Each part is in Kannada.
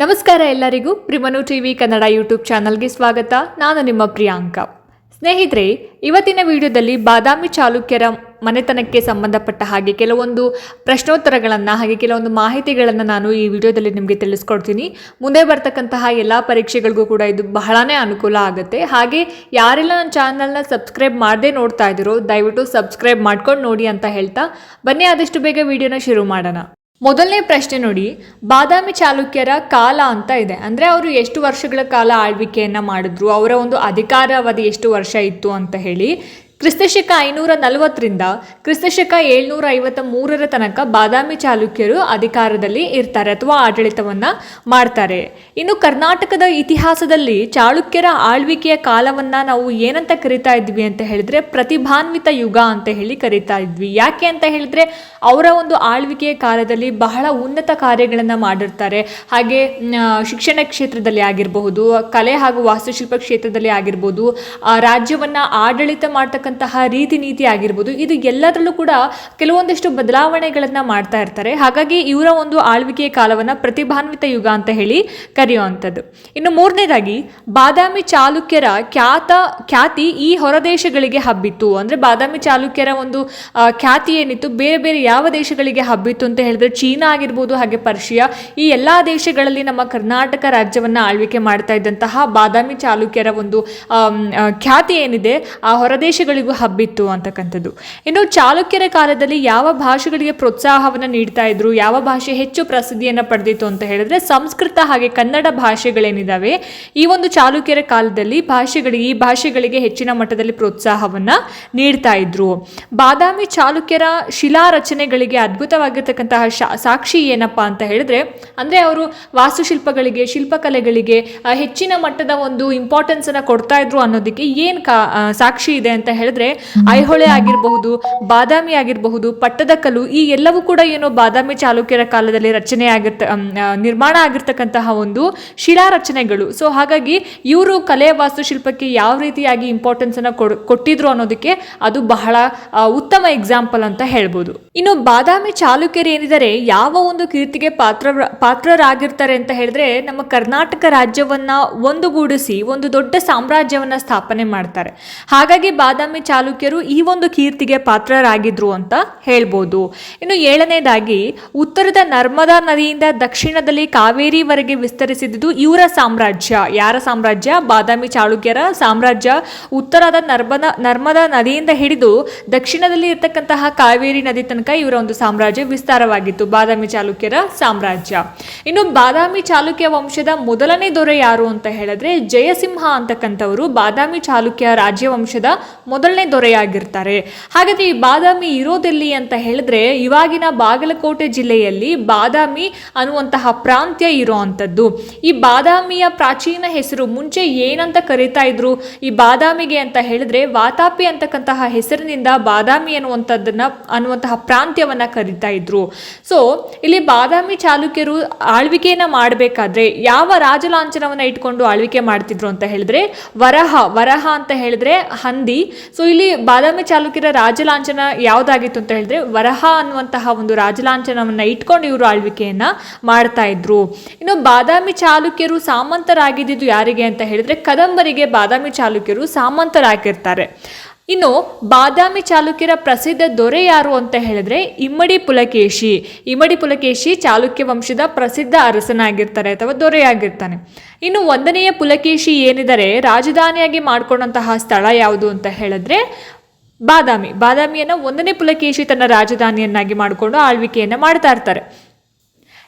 ನಮಸ್ಕಾರ ಎಲ್ಲರಿಗೂ ಪ್ರಿಮನು ಟಿವಿ ಕನ್ನಡ ಯೂಟ್ಯೂಬ್ ಚಾನಲ್ಗೆ ಸ್ವಾಗತ. ನಾನು ನಿಮ್ಮ ಪ್ರಿಯಾಂಕ. ಸ್ನೇಹಿತರೆ, ಇವತ್ತಿನ ವಿಡಿಯೋದಲ್ಲಿ ಬಾದಾಮಿ ಚಾಲುಕ್ಯರ ಮನೆತನಕ್ಕೆ ಸಂಬಂಧಪಟ್ಟ ಹಾಗೆ ಕೆಲವೊಂದು ಪ್ರಶ್ನೋತ್ತರಗಳನ್ನು ಹಾಗೆ ಕೆಲವೊಂದು ಮಾಹಿತಿಗಳನ್ನು ನಾನು ಈ ವಿಡಿಯೋದಲ್ಲಿ ನಿಮಗೆ ತಿಳಿಸ್ಕೊಡ್ತೀನಿ. ಮುಂದೆ ಬರ್ತಕ್ಕಂತಹ ಎಲ್ಲ ಪರೀಕ್ಷೆಗಳಿಗೂ ಕೂಡ ಇದು ಬಹಳನೇ ಅನುಕೂಲ ಆಗುತ್ತೆ. ಹಾಗೆ ಯಾರೆಲ್ಲ ನನ್ನ ಚಾನಲ್ನ ಸಬ್ಸ್ಕ್ರೈಬ್ ಮಾಡದೇ ನೋಡ್ತಾ ಇದ್ದೀರೋ, ದಯವಿಟ್ಟು ಸಬ್ಸ್ಕ್ರೈಬ್ ಮಾಡ್ಕೊಂಡು ನೋಡಿ ಅಂತ ಹೇಳ್ತಾ, ಬನ್ನಿ ಆದಷ್ಟು ಬೇಗ ವಿಡಿಯೋನ ಶುರು ಮಾಡೋಣ. ಮೊದಲನೇ ಪ್ರಶ್ನೆ ನೋಡಿ, ಬಾದಾಮಿ ಚಾಲುಕ್ಯರ ಕಾಲ ಅಂತ ಇದೆ. ಅಂದರೆ ಅವರು ಎಷ್ಟು ವರ್ಷಗಳ ಕಾಲ ಆಳ್ವಿಕೆಯನ್ನು ಮಾಡಿದ್ರು, ಅವರ ಒಂದು ಅಧಿಕಾರಾವಧಿ ಎಷ್ಟು ವರ್ಷ ಇತ್ತು ಅಂತ ಹೇಳಿ. ಕ್ರಿಸ್ತಶಕ ಐನೂರ ನಲವತ್ತರಿಂದ ಕ್ರಿಸ್ತಶಕ ಏಳ್ನೂರ ಐವತ್ತ ಮೂರರ ತನಕ ಬಾದಾಮಿ ಚಾಲುಕ್ಯರು ಅಧಿಕಾರದಲ್ಲಿ ಇರ್ತಾರೆ ಅಥವಾ ಆಡಳಿತವನ್ನು ಮಾಡ್ತಾರೆ. ಇನ್ನು ಕರ್ನಾಟಕದ ಇತಿಹಾಸದಲ್ಲಿ ಚಾಳುಕ್ಯರ ಆಳ್ವಿಕೆಯ ಕಾಲವನ್ನು ನಾವು ಏನಂತ ಕರಿತಾ ಇದ್ವಿ ಅಂತ ಹೇಳಿದ್ರೆ, ಪ್ರತಿಭಾನ್ವಿತ ಯುಗ ಅಂತ ಹೇಳಿ ಕರಿತಾ ಇದ್ವಿ. ಯಾಕೆ ಅಂತ ಹೇಳಿದ್ರೆ ಅವರ ಒಂದು ಆಳ್ವಿಕೆಯ ಕಾಲದಲ್ಲಿ ಬಹಳ ಉನ್ನತ ಕಾರ್ಯಗಳನ್ನು ಮಾಡಿರ್ತಾರೆ. ಹಾಗೆ ಶಿಕ್ಷಣ ಕ್ಷೇತ್ರದಲ್ಲಿ ಆಗಿರಬಹುದು, ಕಲೆ ಹಾಗೂ ವಾಸ್ತುಶಿಲ್ಪ ಕ್ಷೇತ್ರದಲ್ಲಿ ಆಗಿರ್ಬೋದು ರಾಜ್ಯವನ್ನು ಆಡಳಿತ ಮಾಡ್ತಕ್ಕಂತಹ ರೀತಿ ನೀತಿ ಆಗಿರ್ಬೋದು, ಇದು ಎಲ್ಲದರಲ್ಲೂ ಕೂಡ ಕೆಲವೊಂದಿಷ್ಟು ಬದಲಾವಣೆಗಳನ್ನು ಮಾಡ್ತಾ ಇರ್ತಾರೆ. ಹಾಗಾಗಿ ಇವರ ಒಂದು ಆಳ್ವಿಕೆಯ ಕಾಲವನ್ನು ಪ್ರತಿಭಾನ್ವಿತ ಯುಗ ಅಂತ ಹೇಳಿ ಕರೆಯುವಂಥದ್ದು. ಇನ್ನು ಮೂರನೇದಾಗಿ, ಬಾದಾಮಿ ಚಾಲುಕ್ಯರ ಖ್ಯಾತ, ಖ್ಯಾತಿ ಈ ಹೊರದೇಶಗಳಿಗೆ ಹಬ್ಬಿತ್ತು. ಅಂದರೆ ಬಾದಾಮಿ ಚಾಲುಕ್ಯರ ಒಂದು ಖ್ಯಾತಿ ಏನಿತ್ತು? ಬೇರೆ ಬೇರೆ ಯಾವ ದೇಶಗಳಿಗೆ ಹಬ್ಬಿತ್ತು ಅಂತ ಹೇಳಿದ್ರೆ ಚೀನಾ ಆಗಿರ್ಬೋದು, ಹಾಗೆ ಪರ್ಷಿಯಾ, ಈ ಎಲ್ಲಾ ದೇಶಗಳಲ್ಲಿ ನಮ್ಮ ಕರ್ನಾಟಕ ರಾಜ್ಯವನ್ನ ಆಳ್ವಿಕೆ ಮಾಡ್ತಾ ಇದ್ದಂತಹ ಬಾದಾಮಿ ಚಾಲುಕ್ಯರ ಒಂದು ಖ್ಯಾತಿ ಏನಿದೆ, ಆ ಹೊರದೇಶಗಳಿಗೂ ಹಬ್ಬಿತ್ತು ಅಂತಕ್ಕಂಥದ್ದು. ಇನ್ನು ಚಾಲುಕ್ಯರ ಕಾಲದಲ್ಲಿ ಯಾವ ಭಾಷೆಗಳಿಗೆ ಪ್ರೋತ್ಸಾಹವನ್ನು ನೀಡ್ತಾ ಇದ್ರು, ಯಾವ ಭಾಷೆ ಹೆಚ್ಚು ಪ್ರಸಿದ್ಧಿಯನ್ನು ಪಡೆದಿತ್ತು ಅಂತ ಹೇಳಿದ್ರೆ ಸಂಸ್ಕೃತ ಹಾಗೆ ಕನ್ನಡ ಭಾಷೆಗಳೇನಿದಾವೆ, ಈ ಒಂದು ಚಾಲುಕ್ಯರ ಕಾಲದಲ್ಲಿ ಭಾಷೆಗಳಿಗೆ, ಈ ಭಾಷೆಗಳಿಗೆ ಹೆಚ್ಚಿನ ಮಟ್ಟದಲ್ಲಿ ಪ್ರೋತ್ಸಾಹವನ್ನ ನೀಡ್ತಾ ಇದ್ರು. ಬಾದಾಮಿ ಚಾಲುಕ್ಯರ ಶಿಲಾ ರಚನೆಗಳಿಗೆ ಅದ್ಭುತವಾಗಿರ್ತಕ್ಕಂತಹ ಸಾಕ್ಷಿ ಏನಪ್ಪ ಅಂತ ಹೇಳಿದ್ರೆ, ಅಂದ್ರೆ ಅವರು ವಾಸ್ತುಶಿಲ್ಪಗಳಿಗೆ, ಶಿಲ್ಪಕಲೆಗಳಿಗೆ ಹೆಚ್ಚಿನ ಮಟ್ಟದ ಒಂದು ಇಂಪಾರ್ಟೆನ್ಸ್ ಅನ್ನ ಕೊಡ್ತಾ ಇದ್ರು ಅನ್ನೋದಕ್ಕೆ ಏನು ಸಾಕ್ಷಿ ಇದೆ ಅಂತ ಹೇಳಿದ್ರೆ, ಐಹೊಳೆ ಆಗಿರಬಹುದು, ಬಾದಾಮಿ ಆಗಿರಬಹುದು ಪಟ್ಟದಕಲ್ಲು ಈ ಎಲ್ಲವೂ ಕೂಡ ಏನು ಬಾದಾಮಿ ಚಾಲುಕ್ಯರ ಕಾಲದಲ್ಲಿ ರಚನೆ ಆಗಿರ್ತ ನಿರ್ಮಾಣ ಆಗಿರ್ತಕ್ಕಂತಹ ಒಂದು ಶಿಲಾ ರಚನೆಗಳು. ಸೊ ಹಾಗಾಗಿ ಇವರು ಕಲೆ ವಾಸ್ತುಶಿಲ್ಪಕ್ಕೆ ಯಾವ ರೀತಿಯಾಗಿ ಇಂಪಾರ್ಟೆನ್ಸ್ ಅನ್ನ ಕೊಟ್ಟಿದ್ರು ಅನ್ನೋದಕ್ಕೆ ಅದು ಬಹಳ ಉತ್ತಮ ಎಕ್ಸಾಂಪಲ್ ಅಂತ ಹೇಳ್ಬೋದು. ಇನ್ನು ಬಾದಾಮಿ ಚಾಲುಕ್ಯರು ಏನಿದ್ದಾರೆ, ಯಾವ ಒಂದು ಕೀರ್ತಿಗೆ ಪಾತ್ರ, ಪಾತ್ರರಾಗಿರ್ತಾರೆ ಅಂತ ಹೇಳಿದ್ರೆ ನಮ್ಮ ಕರ್ನಾಟಕ ರಾಜ್ಯವನ್ನ ಒಂದುಗೂಡಿಸಿ, ಒಂದು ದೊಡ್ಡ ಸಾಮ್ರಾಜ್ಯವನ್ನ ಸ್ಥಾಪನೆ ಮಾಡ್ತಾರೆ. ಹಾಗಾಗಿ ಬಾದಾಮಿ ಚಾಲುಕ್ಯರು ಈ ಒಂದು ಕೀರ್ತಿಗೆ ಪಾತ್ರರಾಗಿದ್ರು ಅಂತ ಹೇಳ್ಬೋದು. ಇನ್ನು ಏಳನೇದಾಗಿ, ಉತ್ತರದ ನರ್ಮದಾ ನದಿಯಿಂದ ದಕ್ಷಿಣದಲ್ಲಿ ಕಾವೇರಿವರೆಗೆ ವಿಸ್ತರಿಸಿದ್ದು ಇವರ ಸಾಮ್ರಾಜ್ಯ. ಯಾರ ಸಾಮ್ರಾಜ್ಯ? ಬಾದಾಮಿ ಚಾಲುಕ್ಯರ ಸಾಮ್ರಾಜ್ಯ. ಉತ್ತರದ ನರ್ಮದಾ ನರ್ಮದಾ ನದಿಯಿಂದ ಹಿಡಿದು ದಕ್ಷಿಣದಲ್ಲಿ ಇರತಕ್ಕಂತಹ ಕಾವೇರಿ ನದಿ ತನಕ ಇವರ ಒಂದು ಸಾಮ್ರಾಜ್ಯ ವಿಸ್ತಾರವಾಗಿತ್ತು. ಬಾದಾಮಿ ಚಾಲುಕ್ಯರ ಸಾಮ್ರಾಜ್ಯ. ಇನ್ನು ಬಾದಾಮಿ ಚಾಲುಕ್ಯ ವಂಶದ ಮೊದಲನೇ ದೊರೆ ಯಾರು ಅಂತ ಹೇಳಿದ್ರೆ ಜಯಸಿಂಹ ಅಂತಕ್ಕಂಥವರು ಬಾದಾಮಿ ಚಾಲುಕ್ಯ ರಾಜ್ಯವಂಶದ ಮೊದಲನೇ ದೊರೆಯಾಗಿರ್ತಾರೆ. ಹಾಗಾದ್ರೆ ಈ ಬಾದಾಮಿ ಇರೋದೆಲ್ಲಿ ಅಂತ ಹೇಳಿದ್ರೆ ಇವಾಗಿನ ಬಾಗಲಕೋಟೆ ಜಿಲ್ಲೆಯಲ್ಲಿ ಬಾದಾಮಿ ಅನ್ನುವಂತಹ ಪ್ರಾಂತ್ಯ ಇರುವಂಥದ್ದು. ಈ ಬಾದಾಮಿಯ ಪ್ರಾಚೀನ ಹೆಸರು ಮುಂಚೆ ಏನಂತ ಕರೀತಾ ಇದ್ರು? ಈ ಬಾದಾಮಿಗೆ ಅಂತ ಹೇಳಿದ್ರೆ ವಾತಾಪಿ ಅಂತಕ್ಕಂತಹ ಹೆಸರಿನಿಂದ ಬಾದಾಮಿ ಅನ್ನುವಂಥದ್ದನ್ನ ಅನ್ನುವಂತಹ ಪ್ರಾಂತ್ಯವನ್ನ ಕರೀತಾ ಇದ್ರು. ಸೊ ಇಲ್ಲಿ ಬಾದಾಮಿ ಚಾಲುಕ್ಯರು ಆಳ್ವಿಕೆಯನ್ನ ಮಾಡಬೇಕಾದ್ರೆ ಯಾವ ರಾಜಲಾಂಛನವನ್ನ ಇಟ್ಕೊಂಡು ಆಳ್ವಿಕೆ ಮಾಡ್ತಿದ್ರು ಅಂತ ಹೇಳಿದ್ರೆ ವರಹ ವರಹ ಅಂತ ಹೇಳಿದ್ರೆ ಹಂದಿ. ಸೊ ಇಲ್ಲಿ ಬಾದಾಮಿ ಚಾಲುಕ್ಯರ ರಾಜಲಾಂಛನ ಯಾವ್ದಾಗಿತ್ತು ಅಂತ ಹೇಳಿದ್ರೆ ವರಹ ಅನ್ನುವಂತಹ ಒಂದು ರಾಜಲಾಂಛನವನ್ನ ಇಟ್ಕೊಂಡು ಇವರು ಆಳ್ವಿಕೆಯನ್ನ ಮಾಡ್ತಾ ಇದ್ರು. ಇನ್ನು ಬಾದಾಮಿ ಚಾಲುಕ್ಯರು ಸಾಮಂತರಾಗಿದ್ದು ಯಾರಿಗೆ ಅಂತ ಹೇಳಿದ್ರೆ ಕದಂಬರಿಗೆ ಬಾದಾಮಿ ಚಾಲುಕ್ಯರು ಸಾಮಂತರಾಗಿರ್ತಾರೆ. ಇನ್ನು ಬಾದಾಮಿ ಚಾಲುಕ್ಯರ ಪ್ರಸಿದ್ಧ ದೊರೆ ಯಾರು ಅಂತ ಹೇಳಿದ್ರೆ ಇಮ್ಮಡಿ ಪುಲಕೇಶಿ. ಇಮ್ಮಡಿ ಪುಲಕೇಶಿ ಚಾಲುಕ್ಯ ವಂಶದ ಪ್ರಸಿದ್ಧ ಅರಸನಾಗಿರ್ತಾರೆ ಅಥವಾ ದೊರೆಯಾಗಿರ್ತಾನೆ. ಇನ್ನು ಒಂದನೆಯ ಪುಲಕೇಶಿ ಏನಿದ್ದಾರೆ ರಾಜಧಾನಿಯಾಗಿ ಮಾಡಿಕೊಂಡಂತಹ ಸ್ಥಳ ಯಾವುದು ಅಂತ ಹೇಳಿದ್ರೆ ಬಾದಾಮಿ. ಬಾದಾಮಿಯನ್ನು ಒಂದನೇ ಪುಲಕೇಶಿ ತನ್ನ ರಾಜಧಾನಿಯನ್ನಾಗಿ ಮಾಡಿಕೊಂಡು ಆಳ್ವಿಕೆಯನ್ನು ಮಾಡ್ತಾ ಇರ್ತಾರೆ.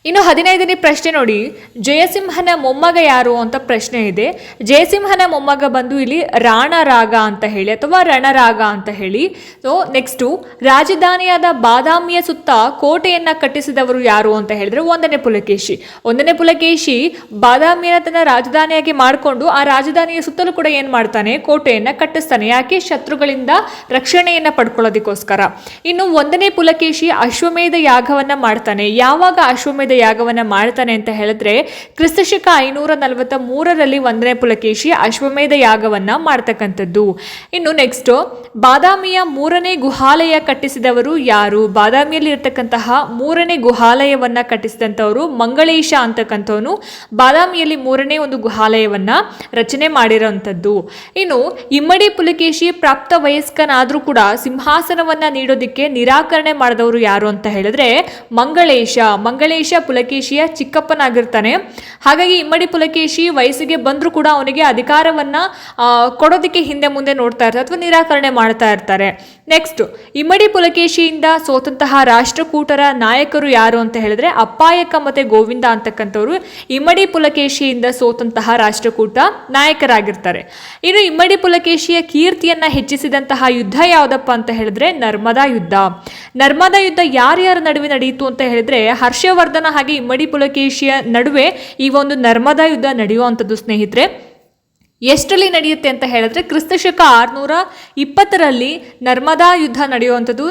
ಇನ್ನು ಹದಿನೈದನೇ ಪ್ರಶ್ನೆ ನೋಡಿ. ಜಯಸಿಂಹನ ಮೊಮ್ಮಗ ಯಾರು ಅಂತ ಪ್ರಶ್ನೆ ಇದೆ. ಜಯಸಿಂಹನ ಮೊಮ್ಮಗ ಬಂದು ಇಲ್ಲಿ ರಾಣರಾಗ ಅಂತ ಹೇಳಿ ಅಥವಾ ರಣರಾಗ ಅಂತ ಹೇಳಿ. ಸೊ ನೆಕ್ಸ್ಟು ರಾಜಧಾನಿಯಾದ ಬಾದಾಮಿಯ ಸುತ್ತ ಕೋಟೆಯನ್ನು ಕಟ್ಟಿಸಿದವರು ಯಾರು ಅಂತ ಹೇಳಿದ್ರೆ ಒಂದನೇ ಪುಲಕೇಶಿ. ಒಂದನೇ ಪುಲಕೇಶಿ ಬಾದಾಮಿಯ ತನ್ನ ರಾಜಧಾನಿಯಾಗಿ ಮಾಡಿಕೊಂಡು ಆ ರಾಜಧಾನಿಯ ಸುತ್ತಲೂ ಕೂಡ ಏನು ಮಾಡ್ತಾನೆ? ಕೋಟೆಯನ್ನು ಕಟ್ಟಿಸ್ತಾನೆ. ಯಾಕೆ? ಶತ್ರುಗಳಿಂದ ರಕ್ಷಣೆಯನ್ನ ಪಡ್ಕೊಳ್ಳೋದಕ್ಕೋಸ್ಕರ. ಇನ್ನು ಒಂದನೇ ಪುಲಕೇಶಿ ಅಶ್ವಮೇಧ ಯಾಗವನ್ನ ಮಾಡ್ತಾನೆ. ಯಾವಾಗ ಅಶ್ವಮೇಧ ಯಾಗವನ್ನ ಮಾಡ್ತಾನೆ ಅಂತ ಹೇಳಿದ್ರೆ, ಕ್ರಿಸ್ತಶಕ ಐನೂರ ನಲವತ್ತ ಮೂರರಲ್ಲಿ ಒಂದನೇ ಪುಲಕೇಶಿ ಅಶ್ವಮೇಧ ಯಾಗವನ್ನ ಮಾಡ್ತಕ್ಕಂಥದ್ದು. ಇನ್ನು ನೆಕ್ಸ್ಟ್ ಬಾದಾಮಿಯ ಮೂರನೇ ಗುಹಾಲಯ ಕಟ್ಟಿಸಿದವರು ಯಾರು? ಬಾದಾಮಿಯಲ್ಲಿ ಇರತಕ್ಕಂತಹ ಮೂರನೇ ಗುಹಾಲಯವನ್ನ ಕಟ್ಟಿಸಿದಂಥವರು ಮಂಗಳೇಶ ಅಂತಕ್ಕಂಥವನು. ಬಾದಾಮಿಯಲ್ಲಿ ಮೂರನೇ ಒಂದು ಗುಹಾಲಯವನ್ನ ರಚನೆ ಮಾಡಿರೋಂಥದ್ದು ಇನ್ನು ಇಮ್ಮಡಿ ಪುಲಕೇಶಿ ಪ್ರಾಪ್ತ ವಯಸ್ಕನಾದರೂ ಕೂಡ ಸಿಂಹಾಸನವನ್ನ ನೀಡೋದಿಕ್ಕೆ ನಿರಾಕರಣೆ ಮಾಡಿದವರು ಯಾರು ಅಂತ ಹೇಳಿದ್ರೆ, ಮಂಗಳೇಶ. ಮಂಗಳೇಶ ಪುಲಕೇಶಿಯ ಚಿಕ್ಕಪ್ಪನಾಗಿರ್ತಾನೆ. ಹಾಗಾಗಿ ಇಮ್ಮಡಿ ಪುಲಕೇಶಿ ವಯಸ್ಸಿಗೆ ಬಂದರೂ ಕೂಡ ಅವನಿಗೆ ಅಧಿಕಾರವನ್ನ ಕೊಡೋದಕ್ಕೆ ಹಿಂದೆ ಮುಂದೆ ನೋಡ್ತಾ ಇರ್ತಾರೆ ಅಥವಾ ನಿರಾಕರಣೆ ಮಾಡ್ತಾ ಇರ್ತಾರೆ. ನೆಕ್ಸ್ಟ್ ಇಮ್ಮಡಿ ಪುಲಕೇಶಿಯಿಂದ ಸೋತಂತಹ ರಾಷ್ಟ್ರಕೂಟರ ನಾಯಕರು ಯಾರು ಅಂತ ಹೇಳಿದ್ರೆ ಅಪ್ಪಾಯಕ ಮತ್ತೆ ಗೋವಿಂದ ಅಂತಕ್ಕಂಥವ್ರು ಇಮ್ಮಡಿ ಪುಲಕೇಶಿಯಿಂದ ಸೋತಂತಹ ರಾಷ್ಟ್ರಕೂಟ ನಾಯಕರಾಗಿರ್ತಾರೆ. ಇನ್ನು ಇಮ್ಮಡಿ ಪುಲಕೇಶಿಯ ಕೀರ್ತಿಯನ್ನ ಹೆಚ್ಚಿಸಿದಂತಹ ಯುದ್ಧ ಯಾವುದಪ್ಪ ಅಂತ ಹೇಳಿದ್ರೆ ನರ್ಮದಾ ಯುದ್ಧ. ನರ್ಮದಾ ಯುದ್ಧ ಯಾರ್ಯಾರ ನಡುವೆ ನಡೆಯಿತು ಅಂತ ಹೇಳಿದ್ರೆ ಹರ್ಷವರ್ಧನ ಹಾಗೆ ಇಮ್ಮಡಿ ಪುಲಕೇಶಿಯ ನಡುವೆ ಈ ಒಂದು ನರ್ಮದಾ ಯುದ್ಧ ನಡೆಯುವಂಥದ್ದು ಸ್ನೇಹಿತರೆ. ಎಷ್ಟರಲ್ಲಿ ನಡೆಯುತ್ತೆ ಅಂತ ಹೇಳಿದ್ರೆ ಕ್ರಿಸ್ತಶಕ ಆರುನೂರ ಇಪ್ಪತ್ತರಲ್ಲಿ ನರ್ಮದಾ ಯುದ್ಧ ನಡೆಯುವಂಥದ್ದು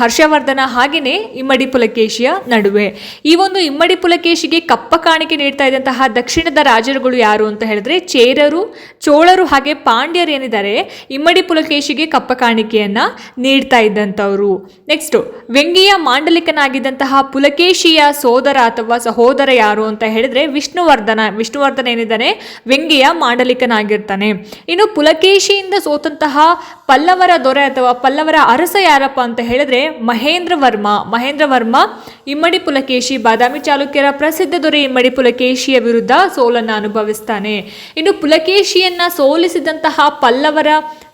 ಹರ್ಷವರ್ಧನ ಹಾಗೆಯೇ ಇಮ್ಮಡಿ ಪುಲಕೇಶಿಯ ನಡುವೆ. ಈ ಒಂದು ಇಮ್ಮಡಿ ಪುಲಕೇಶಿಗೆ ಕಪ್ಪ ಕಾಣಿಕೆ ನೀಡ್ತಾ ಇದ್ದಂತಹ ದಕ್ಷಿಣದ ರಾಜರುಗಳು ಯಾರು ಅಂತ ಹೇಳಿದ್ರೆ ಚೇರರು, ಚೋಳರು ಹಾಗೆ ಪಾಂಡ್ಯರು ಏನಿದ್ದಾರೆ, ಇಮ್ಮಡಿ ಪುಲಕೇಶಿಗೆ ಕಪ್ಪ ಕಾಣಿಕೆಯನ್ನು ನೀಡ್ತಾ ಇದ್ದಂಥವ್ರು. ನೆಕ್ಸ್ಟು ವ್ಯಂಗ್ಯ ಮಾಂಡಲಿಕನಾಗಿದ್ದಂತಹ ಪುಲಕೇಶಿಯ ಸೋದರ ಅಥವಾ ಸಹೋದರ ಯಾರು ಅಂತ ಹೇಳಿದ್ರೆ ವಿಷ್ಣುವರ್ಧನ ವಿಷ್ಣುವರ್ಧನ ಏನಿದ್ದಾನೆ, ವ್ಯಂಗ್ಯ ಮಾಂಡಲಿಕನಾಗಿರ್ತಾನೆ ಇನ್ನು ಪುಲಕೇಶಿಯಿಂದ ಸೋತಂತಹ ಪಲ್ಲವರ ದೊರೆ ಅಥವಾ ಪಲ್ಲವರ ಅರಸ ಯಾರಪ್ಪ ಅಂತ ಹೇಳಿದ್ರೆ ಮಹೇಂದ್ರ ವರ್ಮ. ಮಹೇಂದ್ರ ವರ್ಮ, ಇಮ್ಮಡಿ ಪುಲಕೇಶಿ, ಬಾದಾಮಿ ಚಾಲುಕ್ಯರ ಪ್ರಸಿದ್ಧ ದೊರೆ ಇಮ್ಮಡಿ ಪುಲಕೇಶಿಯ ವಿರುದ್ಧ ಸೋಲನ್ನು ಅನುಭವಿಸ್ತಾನೆ. ಇನ್ನು ಪುಲಕೇಶಿಯನ್ನ ಸೋಲಿಸಿದಂತಹ ಪಲ್ಲವರ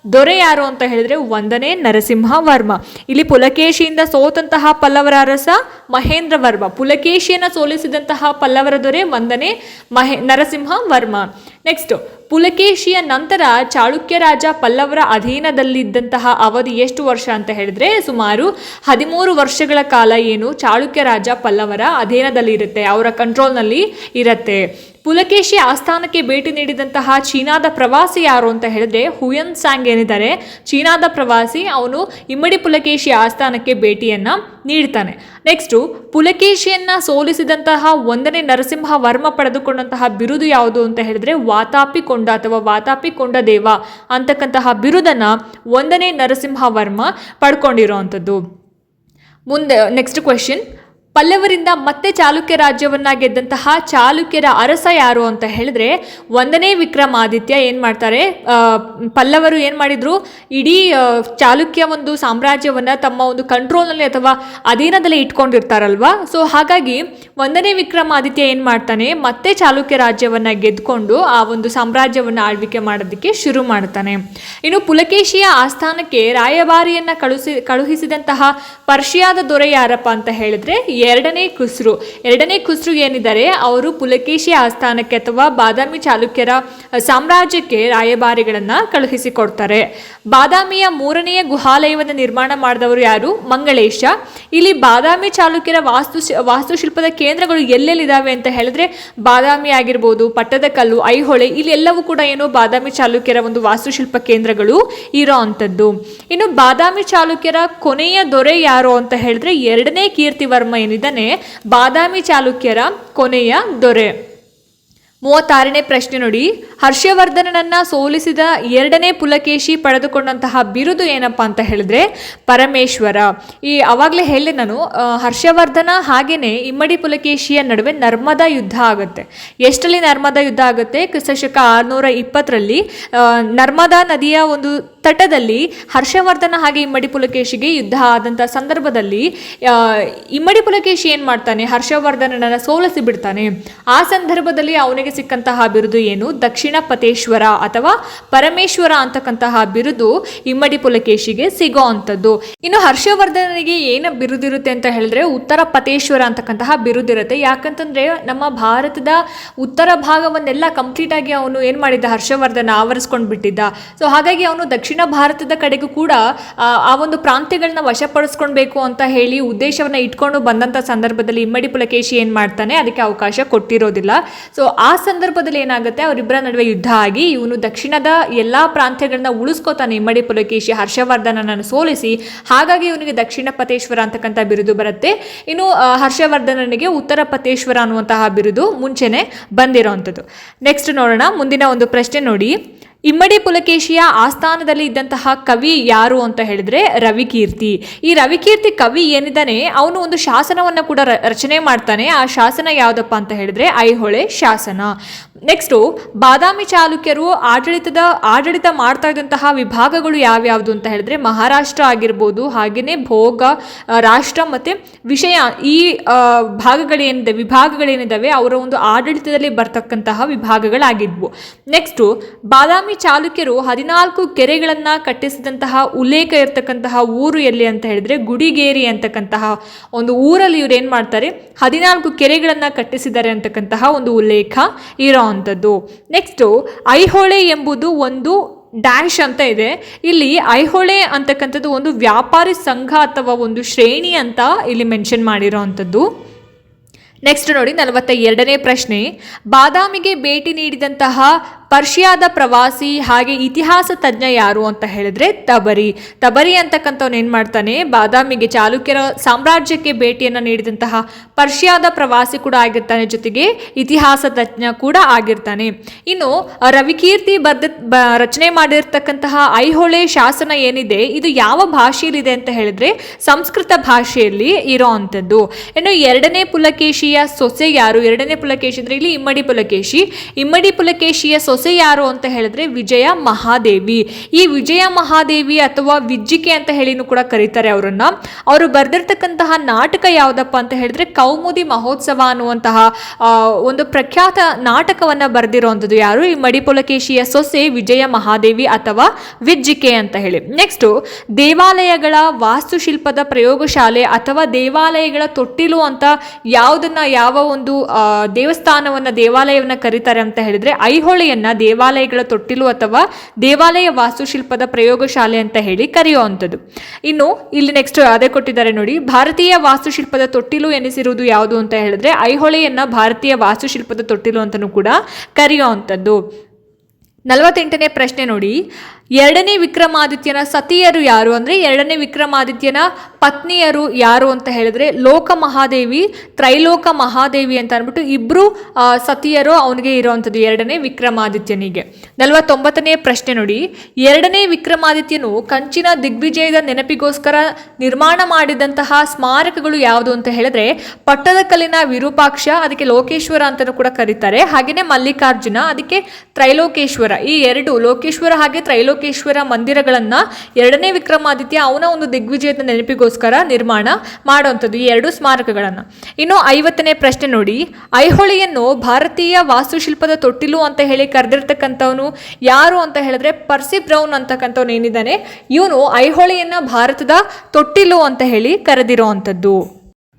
ದೊರೆ ಯಾರು ಅಂತ ಹೇಳಿದ್ರೆ ಒಂದನೇ ನರಸಿಂಹ ವರ್ಮ ಇಲ್ಲಿ ಪುಲಕೇಶಿಯಿಂದ ಸೋತಂತಹ ಪಲ್ಲವರ ಅರಸ ಮಹೇಂದ್ರ ವರ್ಮ ಪುಲಕೇಶಿಯನ್ನ ಸೋಲಿಸಿದಂತಹ ಪಲ್ಲವರ ದೊರೆ ಒಂದನೇ ಮಹೇ ನರಸಿಂಹ ವರ್ಮ ನೆಕ್ಸ್ಟ್ ಪುಲಕೇಶಿಯ ನಂತರ ಚಾಳುಕ್ಯ ರಾಜ ಪಲ್ಲವರ ಅಧೀನದಲ್ಲಿದ್ದಂತಹ ಅವಧಿ ಎಷ್ಟು ವರ್ಷ ಅಂತ ಹೇಳಿದ್ರೆ ಸುಮಾರು ಹದಿಮೂರು ವರ್ಷಗಳ ಕಾಲ ಏನು ಚಾಳುಕ್ಯ ರಾಜ ಪಲ್ಲವರ ಅಧೀನದಲ್ಲಿ ಇರುತ್ತೆ ಅವರ ಕಂಟ್ರೋಲ್ನಲ್ಲಿ ಇರುತ್ತೆ. ಪುಲಕೇಶಿ ಆಸ್ಥಾನಕ್ಕೆ ಭೇಟಿ ನೀಡಿದಂತಹ ಚೀನಾದ ಪ್ರವಾಸಿ ಯಾರು ಅಂತ ಹೇಳಿದ್ರೆ ಹುಯನ್ ಸಾಂಗ್ ಏನಿದ್ದಾರೆ. ಚೀನಾದ ಪ್ರವಾಸಿ ಅವನು ಇಮ್ಮಡಿ ಪುಲಕೇಶಿ ಆಸ್ಥಾನಕ್ಕೆ ಭೇಟಿಯನ್ನ ನೀಡ್ತಾನೆ. ನೆಕ್ಸ್ಟು ಪುಲಕೇಶಿಯನ್ನ ಸೋಲಿಸಿದಂತಹ ಒಂದನೇ ನರಸಿಂಹ ವರ್ಮ ಪಡೆದುಕೊಂಡಂತಹ ಬಿರುದು ಯಾವುದು ಅಂತ ಹೇಳಿದ್ರೆ ವಾತಾಪಿ ಕೊಂಡ ಅಥವಾ ವಾತಾಪಿ ಕೊಂಡ ದೇವ ಅಂತಕ್ಕಂತಹ ಬಿರುದನ್ನ ಒಂದನೇ ನರಸಿಂಹ ವರ್ಮ ಪಡ್ಕೊಂಡಿರೋವಂಥದ್ದು ಮುಂದೆ ನೆಕ್ಸ್ಟ್ ಕ್ವೆಶನ್ ಪಲ್ಲವರಿಂದ ಮತ್ತೆ ಚಾಲುಕ್ಯ ರಾಜ್ಯವನ್ನ ಗೆದ್ದಂತಹ ಚಾಲುಕ್ಯರ ಅರಸ ಯಾರು ಅಂತ ಹೇಳಿದ್ರೆ ಒಂದನೇ ವಿಕ್ರಮಾದಿತ್ಯ ಏನು ಮಾಡ್ತಾರೆ? ಪಲ್ಲವರು ಏನು ಮಾಡಿದ್ರು? ಇಡೀ ಚಾಲುಕ್ಯ ಒಂದು ಸಾಮ್ರಾಜ್ಯವನ್ನ ತಮ್ಮ ಒಂದು ಕಂಟ್ರೋಲ್ನಲ್ಲಿ ಅಥವಾ ಅಧೀನದಲ್ಲಿ ಇಟ್ಕೊಂಡಿರ್ತಾರಲ್ವಾ? ಸೊ ಹಾಗಾಗಿ ಒಂದನೇ ವಿಕ್ರಮಾದಿತ್ಯ ಏನು ಮಾಡ್ತಾನೆ? ಮತ್ತೆ ಚಾಲುಕ್ಯ ರಾಜ್ಯವನ್ನ ಗೆದ್ಕೊಂಡು ಆ ಒಂದು ಸಾಮ್ರಾಜ್ಯವನ್ನ ಆಳ್ವಿಕೆ ಮಾಡೋದಕ್ಕೆ ಶುರು ಮಾಡ್ತಾನೆ. ಇನ್ನು ಪುಲಕೇಶಿಯ ಆಸ್ಥಾನಕ್ಕೆ ರಾಯಭಾರಿಯನ್ನ ಕಳುಹಿಸಿ ಕಳುಹಿಸಿದಂತಹ ಪರ್ಷಿಯಾದ ದೊರೆ ಯಾರಪ್ಪ ಅಂತ ಹೇಳಿದ್ರೆ ಎರಡನೇ ಕುಸ್ರು ಎರಡನೇ ಕುಸ್ರು ಏನಿದ್ದಾರೆ? ಅವರು ಪುಲಕೇಶಿ ಆಸ್ಥಾನಕ್ಕೆ ಅಥವಾ ಬಾದಾಮಿ ಚಾಲುಕ್ಯರ ಸಾಮ್ರಾಜ್ಯಕ್ಕೆ ರಾಯಭಾರಿಗಳನ್ನ ಕಳುಹಿಸಿಕೊಡ್ತಾರೆ. ಬಾದಾಮಿಯ ಮೂರನೆಯ ಗುಹಾಲಯವನ್ನು ನಿರ್ಮಾಣ ಮಾಡಿದವರು ಯಾರು? ಮಂಗಳೇಶ. ಇಲ್ಲಿ ಬಾದಾಮಿ ಚಾಲುಕ್ಯರ ವಾಸ್ತು, ವಾಸ್ತುಶಿಲ್ಪದ ಕೇಂದ್ರಗಳು ಎಲ್ಲೆಲ್ಲಿದ್ದಾವೆ ಅಂತ ಹೇಳಿದ್ರೆ ಬಾದಾಮಿ ಆಗಿರ್ಬೋದು ಪಟ್ಟದಕಲ್ಲು ಐಹೊಳೆ, ಇಲ್ಲಿ ಎಲ್ಲವೂ ಕೂಡ ಏನು ಬಾದಾಮಿ ಚಾಲುಕ್ಯರ ಒಂದು ವಾಸ್ತುಶಿಲ್ಪ ಕೇಂದ್ರಗಳು ಇರೋ ಅಂಥದ್ದು. ಇನ್ನು ಬಾದಾಮಿ ಚಾಲುಕ್ಯರ ಕೊನೆಯ ದೊರೆ ಯಾರು ಅಂತ ಹೇಳಿದ್ರೆ ಎರಡನೇ ಕೀರ್ತಿವರ್ಮ ಏನಿದ್ದಾನೆ ಬಾದಾಮಿ ಚಾಲುಕ್ಯರ ಕೊನೆಯ ದೊರೆ. ಮೂವತ್ತಾರನೇ ಪ್ರಶ್ನೆ ನೋಡಿ. ಹರ್ಷವರ್ಧನನನ್ನ ಸೋಲಿಸಿದ ಎರಡನೇ ಪುಲಕೇಶಿ ಪಡೆದುಕೊಂಡಂತಹ ಬಿರುದು ಏನಪ್ಪಾ ಅಂತ ಹೇಳಿದ್ರೆ ಪರಮೇಶ್ವರ. ಈ ಅವಾಗಲೇ ಹೇಳಿ ನಾನು ಹರ್ಷವರ್ಧನ ಹಾಗೇನೆ ಇಮ್ಮಡಿ ಪುಲಕೇಶಿಯ ನಡುವೆ ನರ್ಮದಾ ಯುದ್ಧ ಆಗುತ್ತೆ. ಎಷ್ಟರಲ್ಲಿ ನರ್ಮದಾ ಯುದ್ಧ ಆಗುತ್ತೆ? ಕ್ರಿಸ್ತಶಕ ಆರುನೂರ ಇಪ್ಪತ್ತರಲ್ಲಿ. ನರ್ಮದಾ ನದಿಯ ಒಂದು ತಟದಲ್ಲಿ ಹರ್ಷವರ್ಧನ ಹಾಗೆ ಇಮ್ಮಡಿ ಪುಲಕೇಶಿಗೆ ಯುದ್ಧ ಆದಂಥ ಸಂದರ್ಭದಲ್ಲಿ ಇಮ್ಮಡಿ ಪುಲಕೇಶಿ ಏನು ಮಾಡ್ತಾನೆ? ಹರ್ಷವರ್ಧನನನ್ನು ಸೋಲಿಸಿ ಬಿಡ್ತಾನೆ. ಆ ಸಂದರ್ಭದಲ್ಲಿ ಅವನಿಗೆ ಸಿಕ್ಕಂತಹ ಬಿರುದು ಏನು? ದಕ್ಷಿಣ ಪತೇಶ್ವರ ಅಥವಾ ಪರಮೇಶ್ವರ ಅಂತಕ್ಕಂತಹ ಬಿರುದು ಇಮ್ಮಡಿ ಪುಲಕೇಶಿಗೆ ಸಿಗೋ ಅಂಥದ್ದು. ಇನ್ನು ಹರ್ಷವರ್ಧನನಿಗೆ ಏನು ಬಿರುದಿರುತ್ತೆ ಅಂತ ಹೇಳಿದ್ರೆ ಉತ್ತರ ಪತೇಶ್ವರ ಅಂತಕ್ಕಂತಹ ಬಿರುದಿರುತ್ತೆ. ಯಾಕಂತಂದ್ರೆ ನಮ್ಮ ಭಾರತದ ಉತ್ತರ ಭಾಗವನ್ನೆಲ್ಲ ಕಂಪ್ಲೀಟ್ ಆಗಿ ಅವನು ಏನು ಮಾಡಿದ್ದ? ಹರ್ಷವರ್ಧನ ಆವರಿಸ್ಕೊಂಡು ಬಿಟ್ಟಿದ್ದ ಸೊ ಹಾಗಾಗಿ ಅವನು ದಕ್ಷಿಣ ದಕ್ಷಿಣ ಭಾರತದ ಕಡೆಗೂ ಕೂಡ ಆ, ಒಂದು ಪ್ರಾಂತ್ಯಗಳನ್ನ ವಶಪಡಿಸ್ಕೊಳ್ಬೇಕು ಅಂತ ಹೇಳಿ ಉದ್ದೇಶವನ್ನ ಇಟ್ಕೊಂಡು ಬಂದಂಥ ಸಂದರ್ಭದಲ್ಲಿ ಇಮ್ಮಡಿ ಪುಲಕೇಶಿ ಏನು ಮಾಡ್ತಾನೆ ಅದಕ್ಕೆ ಅವಕಾಶ ಕೊಟ್ಟಿರೋದಿಲ್ಲ. ಸೊ ಆ ಸಂದರ್ಭದಲ್ಲಿ ಏನಾಗುತ್ತೆ ಅವರಿಬ್ಬರ ನಡುವೆ ಯುದ್ಧ ಆಗಿ ಇವನು ದಕ್ಷಿಣದ ಎಲ್ಲ ಪ್ರಾಂತ್ಯಗಳನ್ನ ಉಳಿಸ್ಕೋತಾನೆ ಇಮ್ಮಡಿ ಪುಲಕೇಶಿ ಹರ್ಷವರ್ಧನನನ್ನು ಸೋಲಿಸಿ. ಹಾಗಾಗಿ ಇವನಿಗೆ ದಕ್ಷಿಣ ಪತೇಶ್ವರ ಅಂತಕ್ಕಂಥ ಬಿರುದು ಬರುತ್ತೆ. ಇನ್ನು ಹರ್ಷವರ್ಧನನಿಗೆ ಉತ್ತರ ಪತೇಶ್ವರ ಅನ್ನುವಂತಹ ಬಿರುದು ಮುಂಚೆನೆ ಬಂದಿರೋವಂಥದ್ದು ನೆಕ್ಸ್ಟ್ ನೋಡೋಣ ಮುಂದಿನ ಒಂದು ಪ್ರಶ್ನೆ ನೋಡಿ. ಇಮ್ಮಡಿ ಪುಲಕೇಶಿಯ ಆಸ್ಥಾನದಲ್ಲಿ ಇದ್ದಂತಹ ಕವಿ ಯಾರು ಅಂತ ಹೇಳಿದ್ರೆ ರವಿಕೀರ್ತಿ. ಈ ರವಿಕೀರ್ತಿ ಕವಿ ಏನಿದ್ದಾನೆ, ಅವನು ಒಂದು ಶಾಸನವನ್ನು ಕೂಡ ರಚನೆ ಮಾಡ್ತಾನೆ. ಆ ಶಾಸನ ಯಾವುದಪ್ಪ ಅಂತ ಹೇಳಿದ್ರೆ, ಐಹೊಳೆ ಶಾಸನ. ನೆಕ್ಸ್ಟು ಬಾದಾಮಿ ಚಾಲುಕ್ಯರು ಆಡಳಿತದ, ಆಡಳಿತ ಮಾಡ್ತಾ ಇದ್ದಂತಹ ವಿಭಾಗಗಳು ಯಾವ್ಯಾವುದು ಅಂತ ಹೇಳಿದ್ರೆ ಮಹಾರಾಷ್ಟ್ರ ಆಗಿರ್ಬೋದು ಹಾಗೆಯೇ ಭೋಗ ರಾಷ್ಟ್ರ ಮತ್ತು ವಿಷಯ ಈ ಭಾಗಗಳೇನಿದೆ ವಿಭಾಗಗಳೇನಿದ್ದಾವೆ ಅವರ ಒಂದು ಆಡಳಿತದಲ್ಲಿ ಬರ್ತಕ್ಕಂತಹ ವಿಭಾಗಗಳಾಗಿದ್ವು. ನೆಕ್ಸ್ಟು ಬಾದಾಮಿ ಚಾಲುಕ್ಯರು ಹದಿನಾಲ್ಕು ಕೆರೆಗಳನ್ನು ಕಟ್ಟಿಸಿದಂತಹ ಉಲ್ಲೇಖ ಇರತಕ್ಕಂತಹ ಊರು ಎಲ್ಲಿ ಅಂತ ಹೇಳಿದ್ರೆ ಗುಡಿಗೇರಿ ಅಂತಕ್ಕಂತಹ ಒಂದು ಊರಲ್ಲಿ ಇವ್ರು ಏನು ಮಾಡ್ತಾರೆ? ಹದಿನಾಲ್ಕು ಕೆರೆಗಳನ್ನು ಕಟ್ಟಿಸಿದ್ದಾರೆ ಅಂತಕ್ಕಂತಹ ಒಂದು ಉಲ್ಲೇಖ ಇರೋ ಅಂಥದ್ದು ನೆಕ್ಸ್ಟು ಐಹೊಳೆ ಎಂಬುದು ಒಂದು ಡ್ಯಾಶ್ ಅಂತ ಇದೆ. ಇಲ್ಲಿ ಐಹೊಳೆ ಅಂತಕ್ಕಂಥದ್ದು ಒಂದು ವ್ಯಾಪಾರಿ ಸಂಘ ಅಥವಾ ಒಂದು ಶ್ರೇಣಿ ಅಂತ ಇಲ್ಲಿ ಮೆನ್ಷನ್ ಮಾಡಿರೋ ನೆಕ್ಸ್ಟ್ ನೋಡಿ ನಲವತ್ತ ಎರಡನೇ ಪ್ರಶ್ನೆ. ಬಾದಾಮಿಗೆ ಭೇಟಿ ನೀಡಿದಂತಹ ಪರ್ಷಿಯಾದ ಪ್ರವಾಸಿ, ಹಾಗೆ ಇತಿಹಾಸ ತಜ್ಞ ಯಾರು ಅಂತ ಹೇಳಿದ್ರೆ ತಬರಿ. ತಬರಿ ಅಂತಕ್ಕಂಥವ್ನು ಏನು ಮಾಡ್ತಾನೆ, ಬಾದಾಮಿಗೆ ಚಾಲುಕ್ಯರ ಸಾಮ್ರಾಜ್ಯಕ್ಕೆ ಭೇಟಿಯನ್ನು ನೀಡಿದಂತಹ ಪರ್ಷಿಯಾದ ಪ್ರವಾಸಿ ಕೂಡ ಆಗಿರ್ತಾನೆ ಜೊತೆಗೆ ಇತಿಹಾಸ ತಜ್ಞ ಕೂಡ ಆಗಿರ್ತಾನೆ. ಇನ್ನು ರವಿಕೀರ್ತಿ ಬರ್ದ ರಚನೆ ಮಾಡಿರ್ತಕ್ಕಂತಹ ಐಹೊಳೆ ಶಾಸನ ಏನಿದೆ, ಇದು ಯಾವ ಭಾಷೆಯಲ್ಲಿದೆ ಅಂತ ಹೇಳಿದ್ರೆ ಸಂಸ್ಕೃತ ಭಾಷೆಯಲ್ಲಿ ಇರೋ ಅಂಥದ್ದು. ಇನ್ನು ಎರಡನೇ ಪುಲಕೇಶಿಯ ಸೊಸೆ ಯಾರು? ಎರಡನೇ ಪುಲಕೇಶಿ ಅಂದ್ರೆ ಇಲ್ಲಿ ಇಮ್ಮಡಿ ಪುಲಕೇಶಿ. ಇಮ್ಮಡಿ ಪುಲಕೇಶಿಯ ಸೊಸೆ ಯಾರು ಅಂತ ಹೇಳಿದ್ರೆ ವಿಜಯ ಮಹಾದೇವಿ. ಈ ವಿಜಯ ಮಹಾದೇವಿ ಅಥವಾ ವಿಜ್ಜಿಕೆ ಅಂತ ಹೇಳಿನೂ ಕೂಡ ಕರೀತಾರೆ ಅವರನ್ನ. ಅವರು ಬರೆದಿರ್ತಕ್ಕಂತಹ ನಾಟಕ ಯಾವುದಪ್ಪ ಅಂತ ಹೇಳಿದ್ರೆ ಕೌಮುದಿ ಮಹೋತ್ಸವ ಅನ್ನುವಂತಹ ಒಂದು ಪ್ರಖ್ಯಾತ ನಾಟಕವನ್ನ ಬರೆದಿರುವಂಥದ್ದು ಯಾರು? ಈ ಮಡಿಪುಲಕೇಶಿಯ ಸೊಸೆ ವಿಜಯ ಮಹಾದೇವಿ ಅಥವಾ ವಿಜ್ಜಿಕೆ ಅಂತ ಹೇಳಿ. ನೆಕ್ಸ್ಟು ದೇವಾಲಯಗಳ ವಾಸ್ತುಶಿಲ್ಪದ ಪ್ರಯೋಗಶಾಲೆ ಅಥವಾ ದೇವಾಲಯಗಳ ತೊಟ್ಟಿಲು ಅಂತ ಯಾವುದನ್ನ ಯಾವ ಒಂದು ದೇವಸ್ಥಾನವನ್ನ ದೇವಾಲಯವನ್ನ ಕರೀತಾರೆ ಅಂತ ಹೇಳಿದ್ರೆ ಐಹೊಳೆಯನ್ನ ದೇವಾಲಯಗಳ ತೊಟ್ಟಿಲು ಅಥವಾ ದೇವಾಲಯ ವಾಸ್ತುಶಿಲ್ಪದ ಪ್ರಯೋಗಶಾಲೆ ಅಂತ ಹೇಳಿ ಕರೆಯುವಂಥದ್ದು. ಇನ್ನು ಇಲ್ಲಿ ನೆಕ್ಸ್ಟ್ ಅದೇ ಕೊಟ್ಟಿದ್ದಾರೆ ನೋಡಿ, ಭಾರತೀಯ ವಾಸ್ತುಶಿಲ್ಪದ ತೊಟ್ಟಿಲು ಎನಿಸಿರುವುದು ಯಾವುದು ಅಂತ ಹೇಳಿದ್ರೆ ಐಹೊಳೆಯನ್ನ ಭಾರತೀಯ ವಾಸ್ತುಶಿಲ್ಪದ ತೊಟ್ಟಿಲು ಅಂತಲೂ ಕೂಡ ಕರೆಯುವಂಥದ್ದು. ನಲವತ್ತೆಂಟನೇ ಪ್ರಶ್ನೆ ನೋಡಿ ಎರಡನೇ ವಿಕ್ರಮಾದಿತ್ಯನ ಸತಿಯರು ಯಾರು ಅಂದರೆ ಎರಡನೇ ವಿಕ್ರಮಾದಿತ್ಯನ ಪತ್ನಿಯರು ಯಾರು ಅಂತ ಹೇಳಿದ್ರೆ ಲೋಕ ಮಹಾದೇವಿ, ತ್ರೈಲೋಕ ಮಹಾದೇವಿ ಅಂತ ಅಂದ್ಬಿಟ್ಟು ಇಬ್ಬರು ಸತಿಯರು ಅವನಿಗೆ ಇರುವಂಥದ್ದು ಎರಡನೇ ವಿಕ್ರಮಾದಿತ್ಯನಿಗೆ. ನಲವತ್ತೊಂಬತ್ತನೇ ಪ್ರಶ್ನೆ ನೋಡಿ. ಎರಡನೇ ವಿಕ್ರಮಾದಿತ್ಯನು ಕಂಚಿನ ದಿಗ್ವಿಜಯದ ನೆನಪಿಗೋಸ್ಕರ ನಿರ್ಮಾಣ ಮಾಡಿದಂತಹ ಸ್ಮಾರಕಗಳು ಯಾವುದು ಅಂತ ಹೇಳಿದ್ರೆ ಪಟ್ಟದಕಲ್ಲಿನ ವಿರೂಪಾಕ್ಷ, ಅದಕ್ಕೆ ಲೋಕೇಶ್ವರ ಅಂತಲೂ ಕೂಡ ಕರೀತಾರೆ. ಹಾಗೆಯೇ ಮಲ್ಲಿಕಾರ್ಜುನ, ಅದಕ್ಕೆ ತ್ರೈಲೋಕೇಶ್ವರ. ಈ ಎರಡು ಲೋಕೇಶ್ವರ ಹಾಗೆ ತ್ರೈಲೋಕೇಶ್ವರ ಮಂದಿರಗಳನ್ನ ಎರಡನೇ ವಿಕ್ರಮಾದಿತ್ಯ ಅವನ ಒಂದು ದಿಗ್ವಿಜಯದ ನೆನಪಿಗೋಸ್ಕರ ನಿರ್ಮಾಣ ಮಾಡುವಂಥದ್ದು ಈ ಎರಡು ಸ್ಮಾರಕಗಳನ್ನು. ಇನ್ನು ಐವತ್ತನೇ ಪ್ರಶ್ನೆ ನೋಡಿ, ಐಹೊಳೆಯನ್ನು ಭಾರತೀಯ ವಾಸ್ತುಶಿಲ್ಪದ ತೊಟ್ಟಿಲು ಅಂತ ಹೇಳಿ ಕರೆದಿರ್ತಕ್ಕಂಥವನು ಯಾರು ಅಂತ ಹೇಳಿದ್ರೆ ಪರ್ಸಿ ಬ್ರೌನ್ ಅಂತಕ್ಕಂಥವ್ನು ಏನಿದ್ದಾನೆ ಇವನು ಐಹೊಳೆಯನ್ನ ಭಾರತದ ತೊಟ್ಟಿಲು ಅಂತ ಹೇಳಿ ಕರೆದಿರೋ ಅಂಥದ್ದು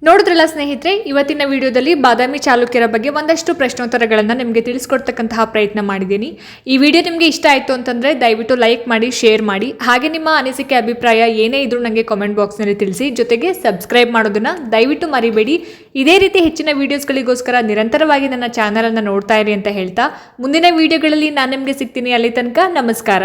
ನೋಡಿದ್ರಲ್ಲ ಸ್ನೇಹಿತರೆ, ಇವತ್ತಿನ ವಿಡಿಯೋದಲ್ಲಿ ಬಾದಾಮಿ ಚಾಲುಕ್ಯರ ಬಗ್ಗೆ ಒಂದಷ್ಟು ಪ್ರಶ್ನೋತ್ತರಗಳನ್ನು ನಿಮಗೆ ತಿಳಿಸ್ಕೊಡ್ತಕ್ಕಂತಹ ಪ್ರಯತ್ನ ಮಾಡಿದ್ದೀನಿ. ಈ ವಿಡಿಯೋ ನಿಮಗೆ ಇಷ್ಟ ಆಯಿತು ಅಂತಂದರೆ ದಯವಿಟ್ಟು ಲೈಕ್ ಮಾಡಿ, ಶೇರ್ ಮಾಡಿ. ಹಾಗೆ ನಿಮ್ಮ ಅನಿಸಿಕೆ, ಅಭಿಪ್ರಾಯ ಏನೇ ಇದ್ರೂ ನನಗೆ ಕಾಮೆಂಟ್ ಬಾಕ್ಸ್ನಲ್ಲಿ ತಿಳಿಸಿ. ಜೊತೆಗೆ ಸಬ್ಸ್ಕ್ರೈಬ್ ಮಾಡೋದನ್ನು ದಯವಿಟ್ಟು ಮರಿಬೇಡಿ. ಇದೇ ರೀತಿ ಹೆಚ್ಚಿನ ವೀಡಿಯೋಸ್ಗಳಿಗೋಸ್ಕರ ನಿರಂತರವಾಗಿ ನನ್ನ ಚಾನಲನ್ನು ನೋಡ್ತಾ ಇರಿ ಅಂತ ಹೇಳ್ತಾ, ಮುಂದಿನ ವೀಡಿಯೋಗಳಲ್ಲಿ ನಾನು ನಿಮಗೆ ಸಿಗ್ತೀನಿ ಅಲ್ಲಿ ತನಕ ನಮಸ್ಕಾರ.